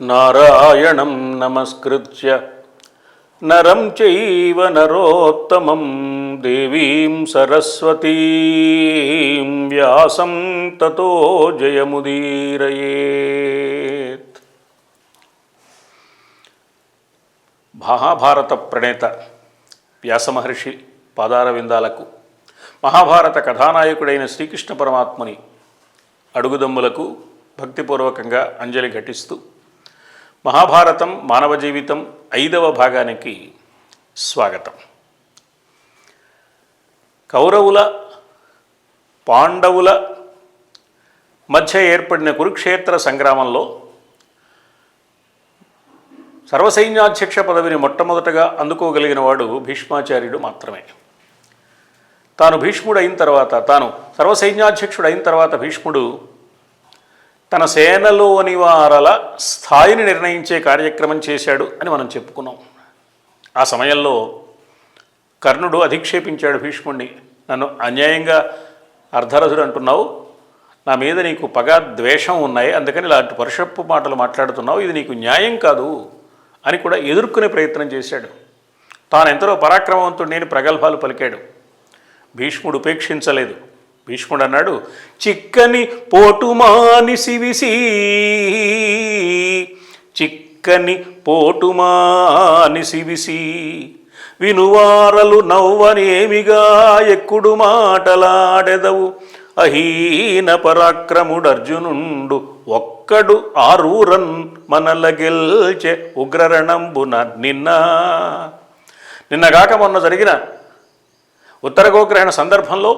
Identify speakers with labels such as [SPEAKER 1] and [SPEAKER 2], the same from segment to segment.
[SPEAKER 1] నారాయణం నమస్కృత్య నరం చైవ నరోత్తమం దేవీం సరస్వతీం వ్యాసం తతో జయముదీరయేత్ మహాభారత ప్రణేత వ్యాసమహర్షి పాదారవిందాలకు మహాభారత కథానాయకుడైన శ్రీకృష్ణ పరమాత్మని అడుగుదమ్ములకు భక్తిపూర్వకంగా అంజలి ఘటిస్తూ మహాభారతం మానవ జీవితం ఐదవ భాగానికి స్వాగతం. కౌరవుల పాండవుల మధ్య ఏర్పడిన కురుక్షేత్ర సంగ్రామంలో సర్వసైన్యాధ్యక్ష పదవిని మొట్టమొదటగా అందుకోగలిగిన వాడు భీష్మాచార్యుడు మాత్రమే. తాను భీష్ముడు అయిన తర్వాత తాను సర్వసైన్యాధ్యక్షుడు అయిన తర్వాత భీష్ముడు తన సేనలోని వారల స్థాయిని నిర్ణయించే కార్యక్రమం చేశాడు అని మనం చెప్పుకున్నాం. ఆ సమయంలో కర్ణుడు అధిక్షేపించాడు భీష్ముణ్ణి. నన్ను అన్యాయంగా అర్ధరథుడు అంటున్నావు. నా మీద నీకు పగ ద్వేషం ఉన్నాయి. అందుకని ఇలాంటి పరుషప్పు మాటలు మాట్లాడుతున్నావు. ఇది నీకు న్యాయం కాదు అని కూడా ఎదుర్కొనే ప్రయత్నం చేశాడు. తాను ఎంతలో పరాక్రమవంతుడు నేను ప్రగల్భాలు పలికాడు. భీష్ముడు ఉపేక్షించలేదు. భీష్ముడు అన్నాడు చిక్కని పోటుమాని సివిసి చిక్కని పోటుమాని సివిసి వినువారలు నవ్వనేమిగా ఎక్కుడు మాటలాడెదవు? అహీన పరాక్రముడర్జునుండు ఒక్కడు ఆరూరన్ మనల గెల్చే ఉగ్రరణంబున నిన్న. నిన్నగాక మొన్న జరిగిన ఉత్తర గోగ్రహణ సందర్భంలో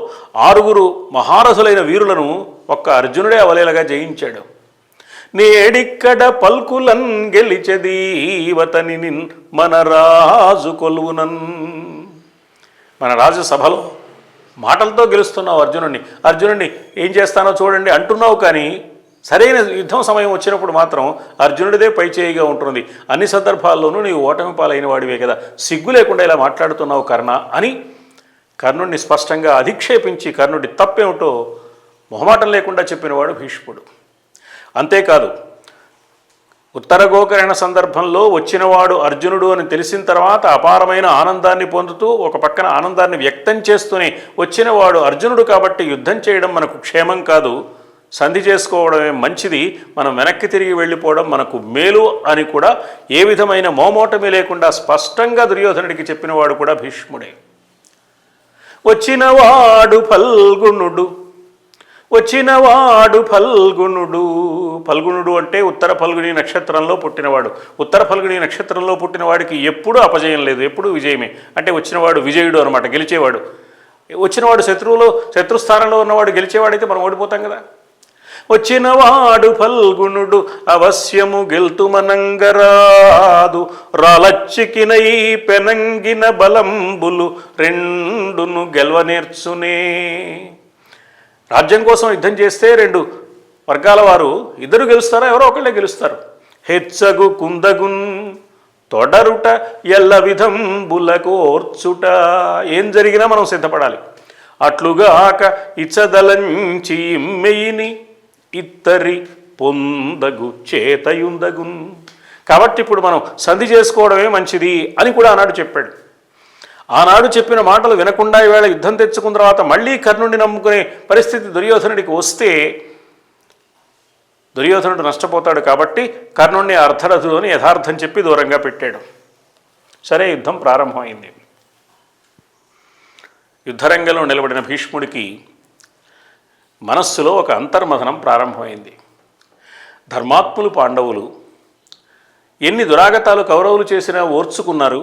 [SPEAKER 1] ఆరుగురు మహారథులైన వీరులను ఒక్క అర్జునుడే అవలేలగా జయించాడు. నేడిక్కడ పల్కులన్ గెలిచెదీవతని నిన్ మన రాజు కొలువునన్. మన రాజు సభలో మాటలతో గెలుస్తున్నావు అర్జునుడిని అర్జునుడిని ఏం చేస్తానో చూడండి అంటున్నావు కానీ సరైన యుద్ధం సమయం వచ్చినప్పుడు మాత్రం అర్జునుడిదే పైచేయిగా ఉంటుంది అన్ని సందర్భాల్లోనూ నీవు ఓటమి పాలైన వాడివే కదా. సిగ్గు లేకుండా ఇలా మాట్లాడుతున్నావు కర్ణ అని కర్ణుడిని స్పష్టంగా అధిక్షేపించి కర్ణుడి తప్పేమిటో మొహమాటం లేకుండా చెప్పినవాడు భీష్ముడు. అంతేకాదు ఉత్తర గోకరణ సందర్భంలో వచ్చినవాడు అర్జునుడు అని తెలిసిన తర్వాత అపారమైన ఆనందాన్ని పొందుతూ ఒక పక్కన ఆనందాన్ని వ్యక్తం చేస్తూనే వచ్చినవాడు అర్జునుడు కాబట్టి యుద్ధం చేయడం మనకు క్షేమం కాదు. సంధి చేసుకోవడమే మంచిది. మనం వెనక్కి తిరిగి వెళ్ళిపోవడం మనకు మేలు అని కూడా ఏ విధమైన మోమోటమి లేకుండా స్పష్టంగా దుర్యోధనుడికి చెప్పినవాడు కూడా భీష్ముడే. వచ్చినవాడు ఫల్గుణుడు వచ్చినవాడు ఫల్గుణుడు. ఫల్గుణుడు అంటే ఉత్తర ఫల్గుని నక్షత్రంలో పుట్టినవాడు. ఉత్తర ఫల్గుని నక్షత్రంలో పుట్టిన వాడికి ఎప్పుడూ అపజయం లేదు ఎప్పుడూ విజయమే. అంటే వచ్చినవాడు విజయుడు అనమాట గెలిచేవాడు. వచ్చినవాడు శత్రువులో శత్రుస్థానంలో ఉన్నవాడు గెలిచేవాడైతే మనం ఓడిపోతాం కదా. వచ్చినవాడు ఫల్గుణుడు అవశ్యము గెల్తుమనంగరాదు. రాలచ్చికినై పెనంగిన బలంబులు రెండును గెలవనేర్చునే. రాజ్యం కోసం యుద్ధం చేస్తే రెండు వర్గాల వారు ఇద్దరు గెలుస్తారా ఎవరో ఒకళ్ళే గెలుస్తారు. హెచ్చగు కుందగున్ తొడరుట ఎల్ల విధంబులకు ఓర్చుట ఏం జరిగినా మనం సిద్ధపడాలి. అట్లుగాక ఇచ్చదలంచి మెయిని ఇత్తరి పొందగు చేతయుందగున్. కాబట్టి ఇప్పుడు మనం సంధి చేసుకోవడమే మంచిది అని కూడా ఆనాడు చెప్పాడు. ఆనాడు చెప్పిన మాటలు వినకుండా ఈవేళ యుద్ధం తెచ్చుకున్న తర్వాత మళ్ళీ కర్ణుడిని నమ్ముకునే పరిస్థితి దుర్యోధనుడికి వస్తే దుర్యోధనుడు నష్టపోతాడు కాబట్టి కర్ణుడిని అర్ధరథు అని యథార్థం చెప్పి దూరంగా పెట్టాడు. సరే యుద్ధం ప్రారంభమైంది. యుద్ధరంగంలో నిలబడిన భీష్ముడికి మనస్సులో ఒక అంతర్మథనం ప్రారంభమైంది. ధర్మాత్ములు పాండవులు ఎన్ని దురాగతాలు కౌరవులు చేసినా ఓర్చుకున్నారు.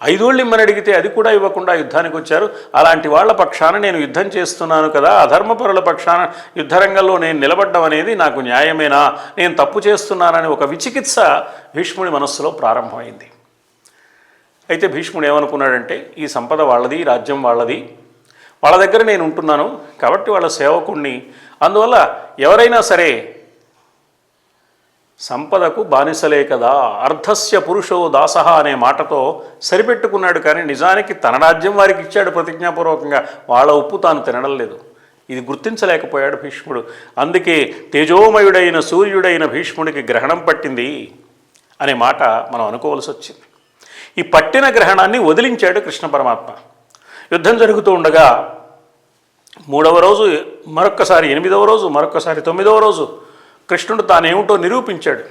[SPEAKER 1] ఐదోళ్ళు ఇమ్మని అడిగితే అది కూడా ఇవ్వకుండా యుద్ధానికి వచ్చారు అలాంటి వాళ్ళ పక్షాన నేను యుద్ధం చేస్తున్నాను కదా అధర్మపరుల పక్షాన యుద్ధరంగంలో నేను నిలబడ్డం అనేది నాకు న్యాయమేనా? నేను తప్పు చేస్తున్నానని ఒక విచికిత్స భీష్ముడి మనస్సులో ప్రారంభమైంది. అయితే భీష్ముడు ఏమనుకున్నాడంటే ఈ సంపద వాళ్ళది రాజ్యం వాళ్ళది వాళ్ళ దగ్గర నేను ఉంటున్నాను కాబట్టి వాళ్ళ సేవకుణ్ణి. అందువల్ల ఎవరైనా సరే సంపదకు బానిసలే కదా అర్ధస్య పురుషో దాసహ అనే మాటతో సరిపెట్టుకున్నాడు కానీ నిజానికి తన రాజ్యం వారికి ఇచ్చాడు ప్రతిజ్ఞాపూర్వకంగా. వాళ్ళ ఉప్పు తాను తినడం లేదు. ఇది గుర్తించలేకపోయాడు భీష్ముడు. అందుకే తేజోమయుడైన సూర్యుడైన భీష్ముడికి గ్రహణం పట్టింది అనే మాట మనం అనుకోవాల్సి వచ్చింది. ఈ పట్టిన గ్రహణాన్ని వదిలించాడు కృష్ణ పరమాత్మ. యుద్ధం జరుగుతూ ఉండగా మూడవ రోజు మరొక్కసారి ఎనిమిదవ రోజు మరొక్కసారి తొమ్మిదవ రోజు కృష్ణుడు తానేమిటో నిరూపించాడు.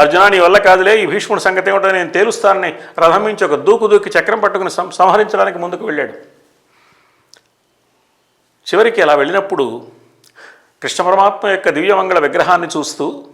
[SPEAKER 1] అర్జున నీ వల్ల కాదులే ఈ భీష్ముడి సంగతి ఏమిటో నేను తేలుస్తానని రథం నుంచి ఒక దూకు దూకి చక్రం పట్టుకుని సం- సంహరించడానికి ముందుకు వెళ్ళాడు. చివరికి అలా వెళ్ళినప్పుడు కృష్ణ పరమాత్మ యొక్క దివ్యమంగళ విగ్రహాన్ని చూస్తూ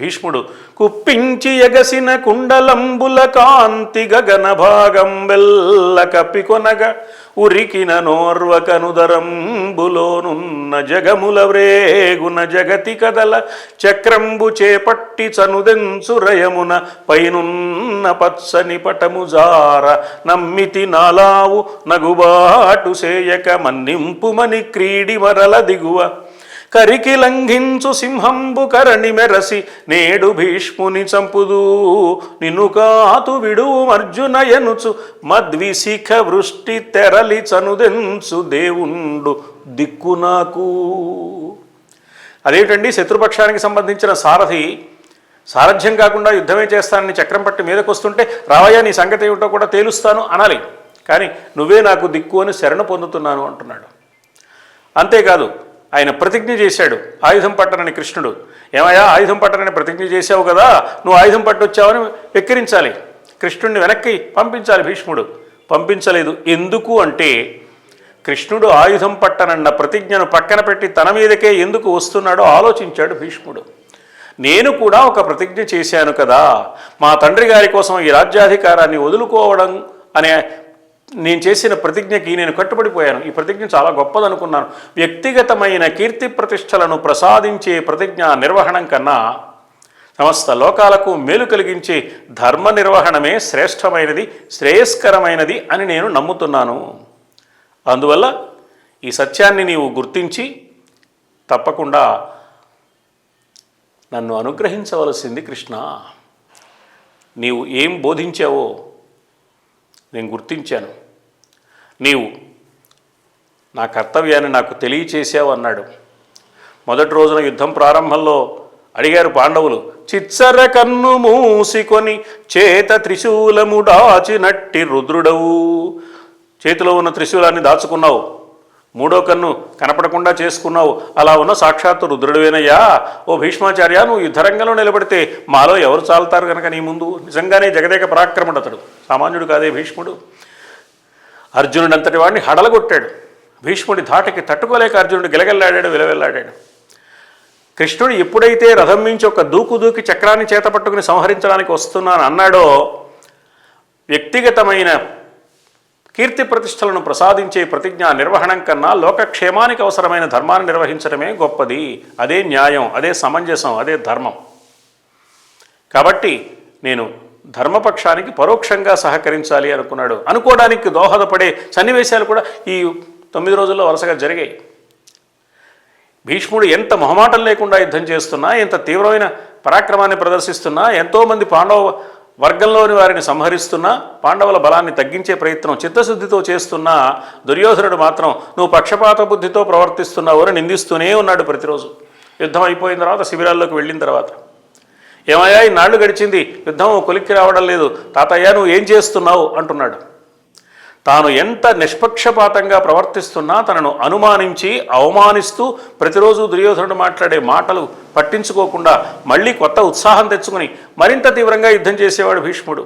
[SPEAKER 1] భీష్ముడు కుప్పించి ఎగసిన కుండలంబుల కాంతి గగన భాగం వెల్ల కప్పికొనగ ఉరికిన నోర్వకనుదరంబులోనున్న జగముల వ్రేగున జగతి కదల చక్రంబు చేపట్టి చనుదెంచురయమున పైనున్న పచ్చని పటము జార నమ్మితి నాలావు నగుబాటు సేయక మన్నింపుమని క్రీడి మరల దిగువ. కరికి లంఘించు సింహంబు కరణి మెరసి నేడు భీష్ముని చంపుదు. నిన్ను కాతు విడువు అర్జున ఎనుచు మద్విశిఖ వృష్టి తెరలి చనుదెంచు దేవుండు దిక్కు నాకు. అదేమిటండి శత్రుపక్షానికి సంబంధించిన సారథి? సారథ్యం కాకుండా యుద్ధమే చేస్తానని చక్రం పట్టి మీదకు వస్తుంటే రావయ్య నీ సంగతి ఏమిటో కూడా తేలుస్తాను అనాలి. కానీ నువ్వే నాకు దిక్కు అని శరణ పొందుతున్నాను అంటున్నాడు. అంతేకాదు ఆయన ప్రతిజ్ఞ చేశాడు. ఆయుధం పట్టనని కృష్ణుడు. ఏమయ్యా ఆయుధం పట్టనని ప్రతిజ్ఞ చేశావు కదా? నువ్వు ఆయుధం పట్టొచ్చావని వెక్కిరించాలి. కృష్ణుడిని వెనక్కి పంపించాలి భీష్ముడు. పంపించలేదు. ఎందుకు అంటే కృష్ణుడు ఆయుధం పట్టనన్న ప్రతిజ్ఞను పక్కన పెట్టి తన మీదకే ఎందుకు వస్తున్నాడో ఆలోచించాడు భీష్ముడు. నేను కూడా ఒక ప్రతిజ్ఞ చేశాను కదా. మా తండ్రి గారి కోసం ఈ రాజ్యాధికారాన్ని వదులుకోవడం అనే నేను చేసిన ప్రతిజ్ఞకి నేను కట్టుబడిపోయాను. ఈ ప్రతిజ్ఞ చాలా గొప్పదనుకున్నాను. వ్యక్తిగతమైన కీర్తి ప్రతిష్టలను ప్రసాదించే ప్రతిజ్ఞ నిర్వహణం కన్నా సమస్త లోకాలకు మేలు కలిగించే ధర్మ నిర్వహణమే శ్రేష్టమైనది శ్రేయస్కరమైనది అని నేను నమ్ముతున్నాను. అందువల్ల ఈ సత్యాన్ని నీవు గుర్తించి తప్పకుండా నన్ను అనుగ్రహించవలసింది కృష్ణ. నీవు ఏం బోధించావో నేను గుర్తించాను. నీవు నా కర్తవ్యాన్ని నాకు తెలియచేసావు అన్నాడు. మొదటి రోజున యుద్ధం ప్రారంభంలో అడిగారు పాండవులు చిచ్చర కన్ను మూసికొని చేత త్రిశూలము దాచినట్టి రుద్రుడవు. చేతిలో ఉన్న త్రిశూలాన్ని దాచుకున్నావు మూడో కన్ను కనపడకుండా చేసుకున్నావు. అలా ఉన్న సాక్షాత్తు రుద్రుడివేనయ్యా. ఓ భీష్మాచార్య నువ్వు యుద్ధరంగంలో నిలబడితే మాలో ఎవరు చాలుతారు కనుక నీ ముందు? నిజంగానే జగదేక పరాక్రముడు అతడు సామాన్యుడు కాదే భీష్ముడు. అర్జునుడంతటి వాడిని హడలగొట్టాడు. భీష్ముడి ధాటికి తట్టుకోలేక అర్జునుడు గిలగల్లాడాడు విలవెల్లాడాడు. కృష్ణుడు ఎప్పుడైతే రథం నుంచి ఒక దూకు దూకి చక్రాన్ని చేతపట్టుకుని సంహరించడానికి వస్తున్నాను అన్నాడో వ్యక్తిగతమైన కీర్తి ప్రతిష్టలను ప్రసాదించే ప్రతిజ్ఞా నిర్వహణం కన్నా లోకక్షేమానికి అవసరమైన ధర్మాన్ని నిర్వహించడమే గొప్పది. అదే న్యాయం అదే సమంజసం అదే ధర్మం. కాబట్టి నేను ధర్మపక్షానికి పరోక్షంగా సహకరించాలి అనుకున్నాడు. అనుకోవడానికి దోహదపడే సన్నివేశాలు కూడా ఈ తొమ్మిది రోజుల్లో వరుసగా జరిగాయి. భీష్ముడు ఎంత మొహమాటం లేకుండా యుద్ధం చేస్తున్నా ఎంత తీవ్రమైన పరాక్రమాన్ని ప్రదర్శిస్తున్నా ఎంతోమంది పాండవ వర్గంలోని వారిని సంహరిస్తున్నా పాండవుల బలాన్ని తగ్గించే ప్రయత్నం చిత్తశుద్ధితో చేస్తున్నా దుర్యోధనుడు మాత్రం నువ్వు పక్షపాత బుద్ధితో ప్రవర్తిస్తున్నావు అని నిందిస్తూనే ఉన్నాడు ప్రతిరోజు. యుద్ధం అయిపోయిన తర్వాత శిబిరాల్లోకి వెళ్ళిన తర్వాత. ఏమయ్యా ఈ నాళ్ళు గడిచింది యుద్ధం కొలిక్కి రావడం లేదు. తాతయ్య నువ్వు ఏం చేస్తున్నావు? అంటున్నాడు. తాను ఎంత నిష్పక్షపాతంగా ప్రవర్తిస్తున్నా తనను అనుమానించి అవమానిస్తూ ప్రతిరోజు దుర్యోధనుడు మాట్లాడే మాటలు పట్టించుకోకుండా మళ్ళీ కొత్త ఉత్సాహం తెచ్చుకుని మరింత తీవ్రంగా యుద్ధం చేసేవాడు భీష్ముడు.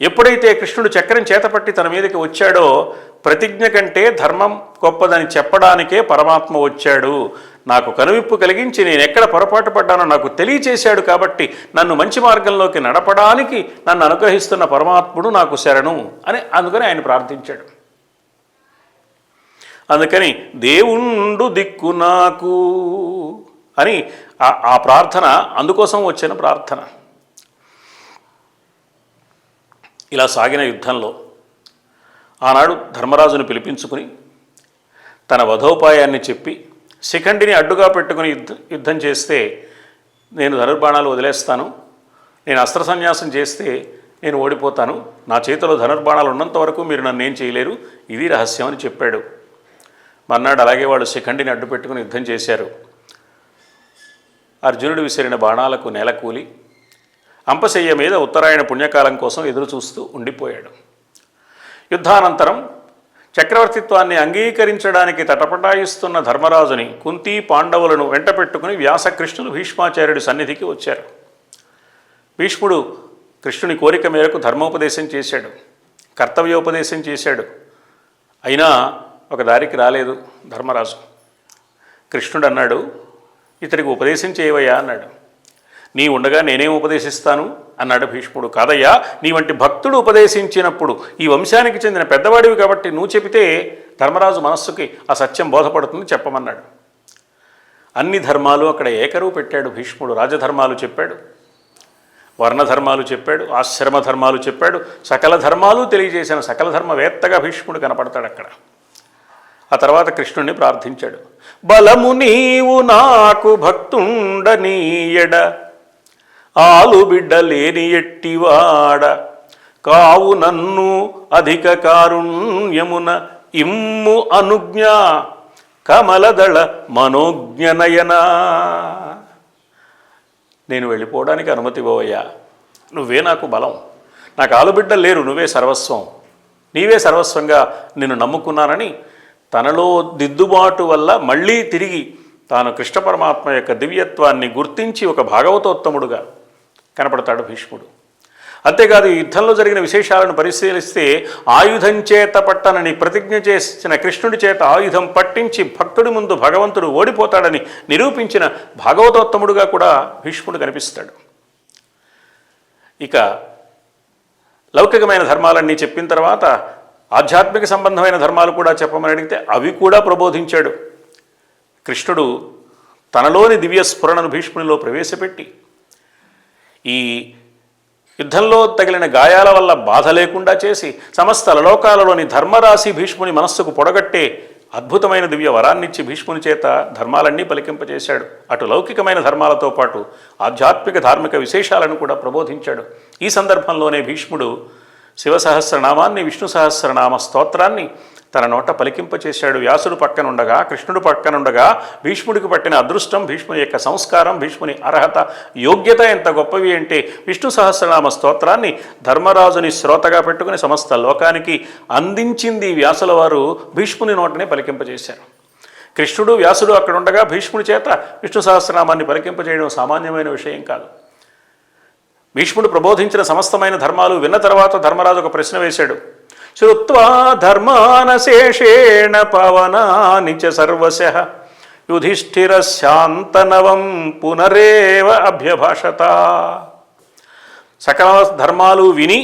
[SPEAKER 1] ఎప్పుడైతే కృష్ణుడు చక్రం చేతపట్టి తన మీదకి వచ్చాడో ప్రతిజ్ఞ కంటే ధర్మం గొప్పదని చెప్పడానికే పరమాత్మ వచ్చాడు. నాకు కనువిప్పు కలిగించి నేను ఎక్కడ పొరపాటు పడ్డానో నాకు తెలియచేశాడు కాబట్టి నన్ను మంచి మార్గంలోకి నడపడానికి నన్ను అనుగ్రహిస్తున్న పరమాత్ముడు నాకు శరణు అని అందుకని ఆయన ప్రార్థించాడు. అందుకని దేవుండు దిక్కు నాకు అని ఆ- ఆ ప్రార్థన అందుకోసం వచ్చిన ప్రార్థన. ఇలా సాగిన యుద్ధంలో ఆనాడు ధర్మరాజును పిలిపించుకుని తన వధోపాయాన్ని చెప్పి శిఖండిని అడ్డుగా పెట్టుకుని యుద్ధ యుద్ధం చేస్తే నేను ధనుర్బాణాలు వదిలేస్తాను నేను అస్త్ర సన్యాసం చేస్తే నేను ఓడిపోతాను నా చేతిలో ధనుర్బాణాలు ఉన్నంత వరకు మీరు నన్ను ఏం చేయలేరు ఇది రహస్యం అని చెప్పాడు. మర్నాడు అలాగే వాళ్ళు శిఖండిని అడ్డు పెట్టుకుని యుద్ధం చేశారు. అర్జునుడు విసిరిన బాణాలకు నేలకూలి అంపశయ్య మీద ఉత్తరాయణ పుణ్యకాలం కోసం ఎదురు చూస్తూ ఉండిపోయాడు. యుద్ధానంతరం చక్రవర్తిత్వాన్ని అంగీకరించడానికి తటపటాయిస్తున్న ధర్మరాజుని కుంతి పాండవులను వెంటపెట్టుకుని వ్యాసకృష్ణులు భీష్మాచార్యుడి సన్నిధికి వచ్చారు. భీష్ముడు కృష్ణుని కోరిక మేరకు ధర్మోపదేశం చేశాడు. కర్తవ్యోపదేశం చేశాడు. అయినా ఒక దారికి రాలేదు ధర్మరాజు. కృష్ణుడు అన్నాడు ఇతడికి ఉపదేశం చేయవయ్యా అన్నాడు. నీ ఉండగా నేనేం ఉపదేశిస్తాను అన్నాడు భీష్ముడు. కాదయ్యా నీ వంటి భక్తుడు ఉపదేశించినప్పుడు ఈ వంశానికి చెందిన పెద్దవాడివి కాబట్టి నువ్వు చెబితే ధర్మరాజు మనస్సుకి ఆ సత్యం బోధపడుతుంది చెప్పమన్నాడు. అన్ని ధర్మాలు అక్కడ ఏకరువు పెట్టాడు భీష్ముడు. రాజధర్మాలు చెప్పాడు. వర్ణధర్మాలు చెప్పాడు. ఆశ్రమ ధర్మాలు చెప్పాడు. సకల ధర్మాలు తెలియజేసిన సకల ధర్మవేత్తగా భీష్ముడు కనపడతాడు అక్కడ. ఆ తర్వాత కృష్ణుణ్ణి ప్రార్థించాడు. బలము నీవు నాకు భక్తుండనీయడ? ఆలు బిడ్డ లేని ఎట్టివాడ. కావు నన్ను అధిక కారుణ్యమున ఇమ్ము అనుజ్ఞ. కమలదళ మనోజ్ఞనయనా నేను వెళ్ళిపోవడానికి అనుమతి ఇవ్వవయ్యా. నువ్వే నాకు బలం. నాకు ఆలుబిడ్డ లేరు నువ్వే సర్వస్వం. నీవే సర్వస్వంగా నిన్ను నమ్ముకున్నానని తనలో దిద్దుబాటు వల్ల మళ్ళీ తిరిగి తాను కృష్ణ పరమాత్మ యొక్క దివ్యత్వాన్ని గుర్తించి ఒక భాగవతోత్తముడుగా కనపడతాడు భీష్ముడు. అంతేకాదు ఈ యుద్ధంలో జరిగిన విశేషాలను పరిశీలిస్తే ఆయుధం చేత పట్టనని ప్రతిజ్ఞ చేసిన కృష్ణుడి చేత ఆయుధం పట్టించి భక్తుడి ముందు భగవంతుడు ఓడిపోతాడని నిరూపించిన భాగవతోత్తముడుగా కూడా భీష్ముడు కనిపిస్తాడు. ఇక లౌకికమైన ధర్మాలన్నీ చెప్పిన తర్వాత ఆధ్యాత్మిక సంబంధమైన ధర్మాలు కూడా చెప్పమని అడిగితే అవి కూడా ప్రబోధించాడు. కృష్ణుడు తనలోని దివ్య స్ఫురణను భీష్మునిలో ప్రవేశపెట్టి ఈ యుద్ధంలో తగిలిన గాయాల వల్ల బాధ లేకుండా చేసి సమస్త లోకాలలోని ధర్మరాశి భీష్ముని మనస్సుకు పొడగట్టే అద్భుతమైన దివ్య వరాన్నిచ్చి భీష్ముని చేత ధర్మాలన్నీ పలికింపచేశాడు అటు లౌకికమైన ధర్మాలతో పాటు ఆధ్యాత్మిక ధార్మిక విశేషాలను కూడా ప్రబోధించాడు. ఈ సందర్భంలోనే భీష్ముడు శివ సహస్రనామాన్ని విష్ణు సహస్రనామ స్తోత్రాన్ని తన నోట పలికింపచేశాడు. వ్యాసుడు పక్కనుండగా కృష్ణుడు పక్కనుండగా భీష్ముడికి పట్టిన అదృష్టం భీష్ముని యొక్క సంస్కారం భీష్ముని అర్హత యోగ్యత ఎంత గొప్పవి అంటే విష్ణు సహస్రనామ స్తోత్రాన్ని ధర్మరాజుని శ్రోతగా పెట్టుకుని సమస్త లోకానికి అందించింది వ్యాసుల వారు భీష్ముని నోటనే పలికింపజేశారు కృష్ణుడు వ్యాసుడు అక్కడ ఉండగా భీష్ముడి చేత విష్ణు సహస్రనామాన్ని పలికింపజేయడం సామాన్యమైన విషయం కాదు. భీష్ముడు ప్రబోధించిన సమస్తమైన ధర్మాలు విన్న తర్వాత ధర్మరాజు ఒక ప్రశ్న వేశాడు. శ్రుత్వా ధర్మానశేషేణ పవనాని చ సర్వశ యుధిష్ఠిర శాంతనవం పునరేవ అభ్యభాషత. సకల ధర్మాలు విని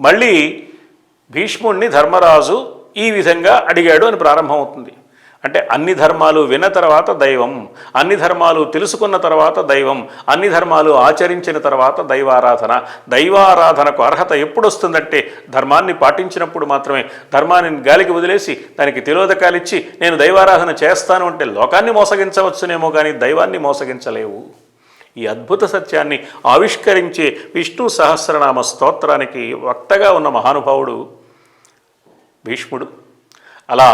[SPEAKER 1] మళ్ళీ భీష్ముణ్ణి ధర్మరాజు ఈ విధంగా అడిగాడు అని ప్రారంభమవుతుంది. అంటే అన్ని ధర్మాలు విన్న తర్వాత దైవం అన్ని ధర్మాలు తెలుసుకున్న తర్వాత దైవం అన్ని ధర్మాలు ఆచరించిన తర్వాత దైవారాధన. దైవారాధనకు అర్హత ఎప్పుడు వస్తుందంటే ధర్మాన్ని పాటించినప్పుడు మాత్రమే. ధర్మాన్ని గాలికి వదిలేసి దానికి తిలోదకాలిచ్చి నేను దైవారాధన చేస్తాను అంటే లోకాన్ని మోసగించవచ్చునేమో కానీ దైవాన్ని మోసగించలేవు. ఈ అద్భుత సత్యాన్ని ఆవిష్కరించే విష్ణు సహస్రనామ స్తోత్రానికి వక్తగా ఉన్న మహానుభావుడు భీష్ముడు. అలా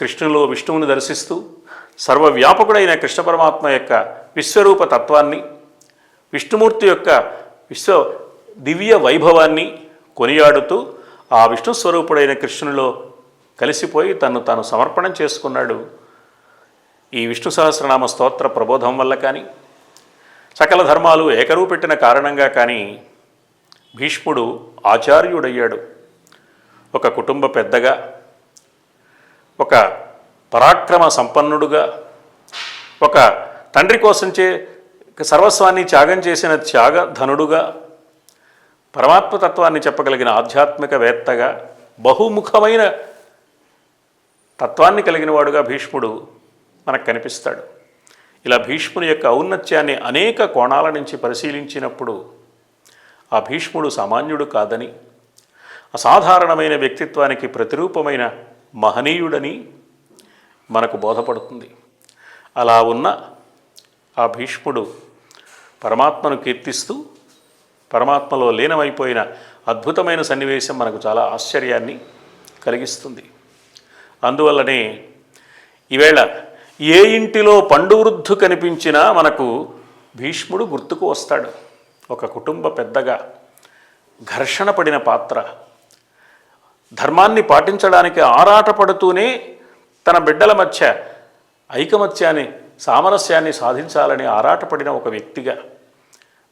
[SPEAKER 1] కృష్ణులో విష్ణువుని దర్శిస్తూ సర్వవ్యాపకుడైన కృష్ణ పరమాత్మ యొక్క విశ్వరూప తత్వాన్ని విష్ణుమూర్తి యొక్క విశ్వ దివ్య వైభవాన్ని కొనియాడుతూ ఆ విష్ణు స్వరూపుడైన కృష్ణునిలో కలిసిపోయి తను తాను సమర్పణం చేసుకున్నాడు. ఈ విష్ణు సహస్రనామ స్తోత్ర ప్రబోధం వల్ల కానీ సకల ధర్మాలు ఏకరువు పెట్టిన కారణంగా కానీ భీష్ముడు ఆచార్యుడయ్యాడు. ఒక కుటుంబ పెద్దగా ఒక పరాక్రమ సంపన్నుడుగా ఒక తండ్రి కోసం చే సర్వస్వాన్ని త్యాగం చేసిన త్యాగధనుడుగా పరమాత్మతత్వాన్ని చెప్పగలిగిన ఆధ్యాత్మికవేత్తగా బహుముఖమైన తత్వాన్ని కలిగిన వాడుగా భీష్ముడు మనకు కనిపిస్తాడు. ఇలా భీష్ముని యొక్క ఔన్నత్యాన్ని అనేక కోణాల నుంచి పరిశీలించినప్పుడు ఆ భీష్ముడు సామాన్యుడు కాదని అసాధారణమైన వ్యక్తిత్వానికి ప్రతిరూపమైన మహనీయుడని మనకు బోధపడుతుంది. అలా ఉన్న ఆ భీష్ముడు పరమాత్మను కీర్తిస్తూ పరమాత్మలో లీనమైపోయిన అద్భుతమైన సన్నివేశం మనకు చాలా ఆశ్చర్యాన్ని కలిగిస్తుంది. అందువల్లనే ఈవేళ ఏ ఇంటిలో పండువృద్ధు కనిపించినా మనకు భీష్ముడు గుర్తుకు వస్తాడు. ఒక కుటుంబ పెద్దగా ఘర్షణ పడిన పాత్ర ధర్మాన్ని పాటించడానికి ఆరాటపడుతూనే తన బిడ్డల మధ్య ఐకమత్యాన్ని సామరస్యాన్ని సాధించాలని ఆరాటపడిన ఒక వ్యక్తిగా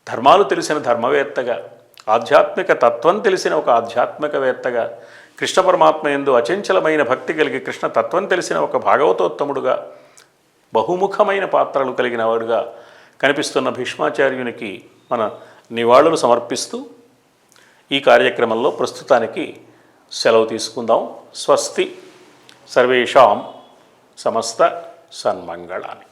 [SPEAKER 1] ధర్మాలు తెలిసిన ధర్మవేత్తగా ఆధ్యాత్మిక తత్వం తెలిసిన ఒక ఆధ్యాత్మికవేత్తగా కృష్ణ పరమాత్మ ఎందు అచంచలమైన భక్తి కలిగి కృష్ణ తత్వం తెలిసిన ఒక భాగవతోత్తముడుగా బహుముఖమైన పాత్రలు కలిగిన వాడుగా కనిపిస్తున్న భీష్మాచార్యునికి మన నివాళులు సమర్పిస్తూ ఈ కార్యక్రమంలో ప్రస్తుతానికి సెలవు తీసుకుందాం. స్వస్తి. సర్వేషాం సమస్త సన్మంగళాన్ని